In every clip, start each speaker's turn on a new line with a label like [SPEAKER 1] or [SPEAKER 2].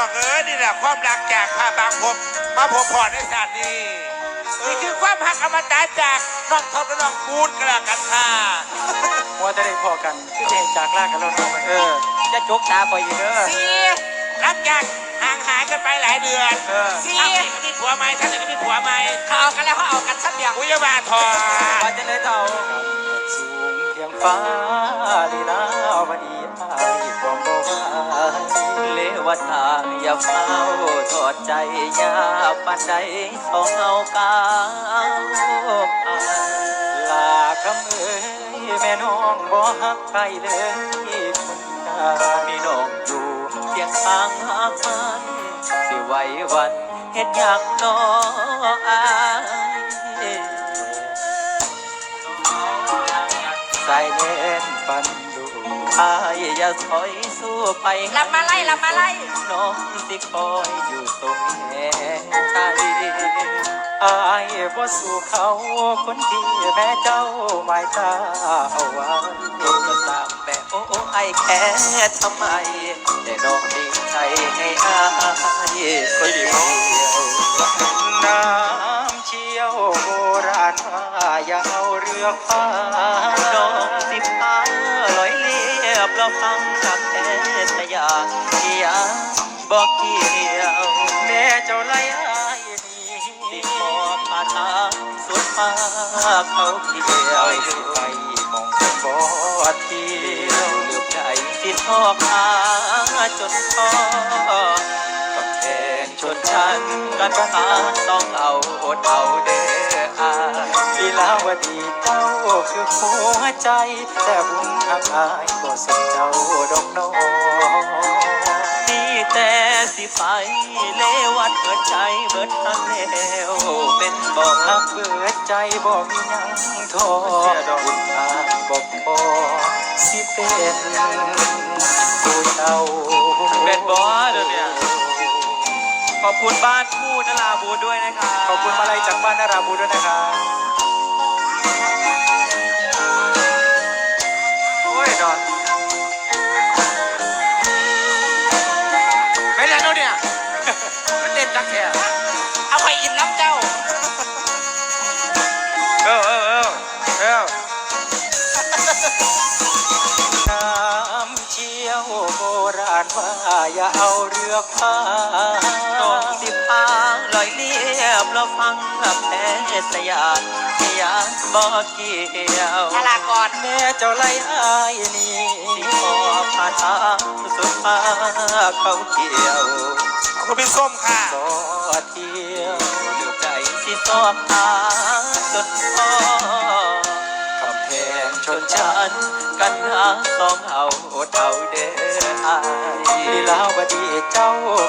[SPEAKER 1] องเอ้ยนี่แหละความรักจากพาบางพบมาพบพอในศาสตร์นี้นี่คือความหักอมตะจากน้องทบและน้องกูดกันละกันค่ะ
[SPEAKER 2] ว่าจะได้พอกันคือจะเห็นจากลากกันแล้วเนาะเออ จะจกตาคอยอีกเด้อ
[SPEAKER 1] สีหลังจากห่างหายกันไปหลายเดือน
[SPEAKER 2] เออ
[SPEAKER 1] ท่านหนึ่งก็มีผัวใหม่ท่านหนึ่งก็มีผัวใหม่
[SPEAKER 3] เขาเอากันแล้วเขาเอากันสักเดียว
[SPEAKER 1] อุยบาทอ
[SPEAKER 2] ว่าจะได้เท่าสูงเพียงฟ้าลีลา วทางอย่าเฝ้าทอดใจยาปานใดสองเอากาวผ่าลาคำเอ้ยแม่น้องบ่ฮักใครเลยคนตามีน้องอยู่เพียงทางหามันสิไว้วันเฮ็ดหยังน้ออายใส่เล่นปัน อายอย่าถอยสู้ไป
[SPEAKER 3] ลำมาไล่ลำมาไล่
[SPEAKER 2] น้องสิคอยอยู่ตรงแห่งใจอายบ่สู้เขาคนที่แม่เจ้าหมายตาเอาไว้ก็ตามแม่โอ้โอ้ไอายแค่ทำไม แต่น้องดีใจให้อายคนเดียวน้ำเชี่ยวโบราณว่าอย่าเอาเรือพาน้ ฟังกับแท้สยามที่ยังบอกเกี่ยว แม่เจ้าไล่อายนี่สิขอพาทางสุดฟ้าเขาเกี่ยวไปมองบอดเที่ยวเลือบใจสิทอกาจนพอกับแทงชนชั้นกันหาต้องเอาอดเอาเด้อ ลาวดีเจ้าคือหัวใจ แต่บุญทักอายก็สมเจ้าดอกน้องนี่แต่สิไปเลวัดเปิดใจเบิดทั้งแล้วเป็นบอกฮักเบิดใจบอกยังทอบุญอาบอกพอสิเป็นผู้เจ้า
[SPEAKER 4] เป็นบอสเดี๋ยวนี่ยขอบคุณบ้านคู่นราบูด้วยนะครับ
[SPEAKER 2] ขอบคุณมาลัยจากบ้านนาราบูด้วยนะครับำ
[SPEAKER 3] เชี่
[SPEAKER 2] ยวโบราณว่าอย่าเอาเรือพาน้องสิพาลอยเลียบเราฟังกับแพ้สยามที่ยังบอกเกี่ยว
[SPEAKER 3] ทลากร
[SPEAKER 2] แม่เจ้าไล่อายนี่สิขอพาทางสุดฟ้าเขาเกี่ยว
[SPEAKER 1] ขอบคุณพี่ส้มค่ะ
[SPEAKER 2] สอเที่ยวเลือกใจสิสอบหาจนพอกำแพ งชนชั้นกันหาสองเอาอดเอาเด้ออายลีลาวดีเจ้า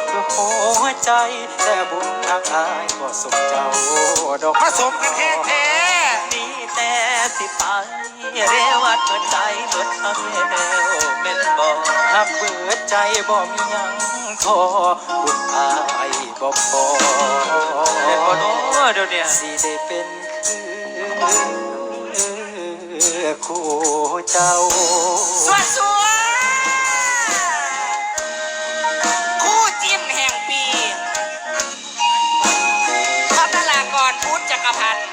[SPEAKER 2] คือหัวใจ แต่บุญทางอายก็สมเจ้าดอก
[SPEAKER 1] ผสมกันแท้แท้
[SPEAKER 2] มีแต่สิไปเรวัดเปิดใจเปิดทางแล้วเป็นบ่หักเปิดใจบ่มีหยังทอบุญอายบ่พอ
[SPEAKER 4] เป็นบอโน้ คู่เจ้า สวัสวด
[SPEAKER 2] คู่จิ้นแห่งปีพัฒนาก่อนพุทธจัก
[SPEAKER 3] รพันธ์